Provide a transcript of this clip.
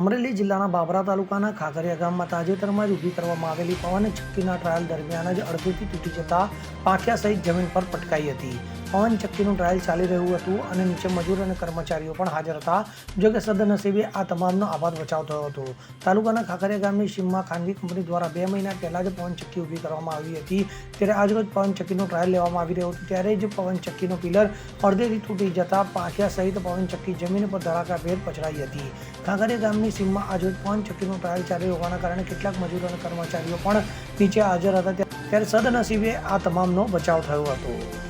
અમરેલી જિલ્લાના બાબરા તાલુકાના ખાગરિયા ગામમાં તાજેતરમાં જ ઊભી કરવામાં આવેલી પવન છક્કીના ટ્રાયલ દરમિયાન જ અડધેથી તૂટી જતા પાંખિયા સહિત જમીન પર પટકાઈ હતી. પવન ચક્કીનું ટ્રાયલ ચાલી રહ્યું હતું અને નીચે મજૂર અને કર્મચારીઓ પણ હાજર હતા. જો કે સદનસીબે આ તમામનો આબાદ બચાવ થયો હતો. તાલુકાના ખાખરિયા ગામની સીમમાં ખાનગી કંપની દ્વારા બે મહિના પહેલાં જ પવન ચક્કી ઊભી કરવામાં આવી હતી. ત્યારે આજરોજ પવન ચક્કીનું ટ્રાયલ લેવામાં આવી રહ્યો હતો. ત્યારે જ પવન ચક્કીનો પિલર અડધેથી તૂટી જતા પાંખિયા સહિત પવન ચક્કી જમીન પર ધડાકાભેર પછડાઈ હતી. ખાખરિયા ગામની સીમમાં આજરોજ પવન ચક્કીનું ટ્રાયલ ચાલી હોવાના કારણે કેટલાક મજૂરો અને કર્મચારીઓ પણ નીચે હાજર હતા. ત્યારે સદનસીબે આ તમામનો બચાવ થયો હતો.